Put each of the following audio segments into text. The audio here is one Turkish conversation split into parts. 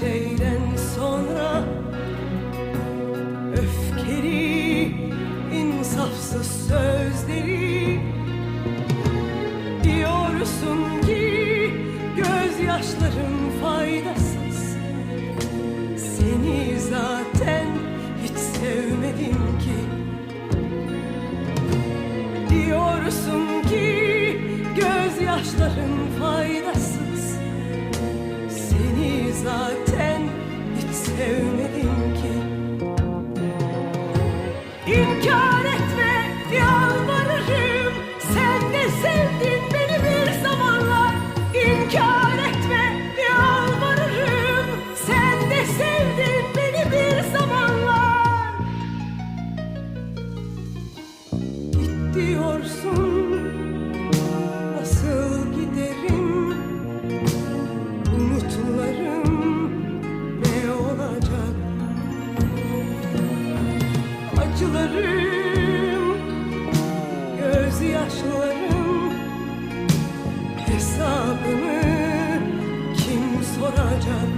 şeyden sonra Öfkeli, insafsız sözleri Diyorsun ki gözyaşların faydasız. Seni zaten hiç sevmedim ki. Diyorsun ki gözyaşların faydasız. Zaten sevmedim ki. İnkar acılarım, gözyaşlarım hesabını kim soracak?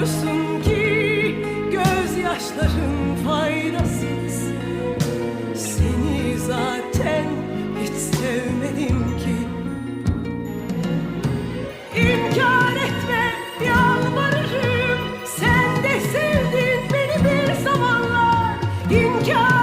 Diyorsun ki gözyaşların faydasız. Seni zaten hiç sevmedim ki. İnkar etme yalvarırım. Sen de sevdin beni bir zamanlar. İnkar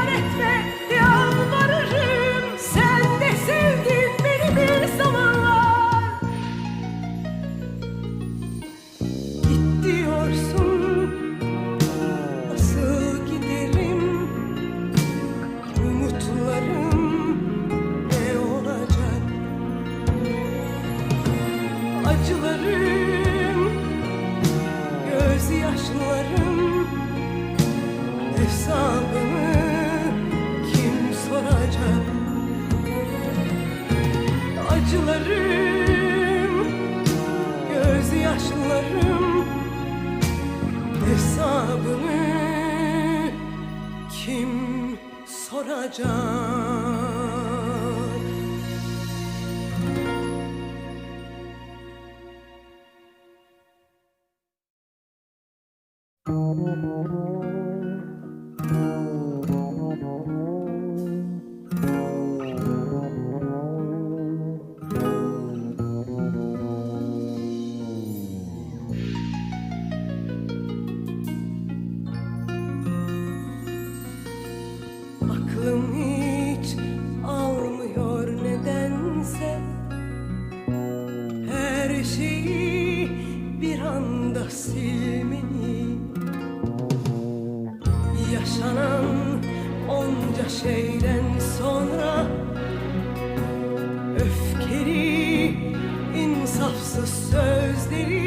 soracak? Aklım silmeni Yaşanan onca şeyden sonra Öfkeli, insafsız sözleri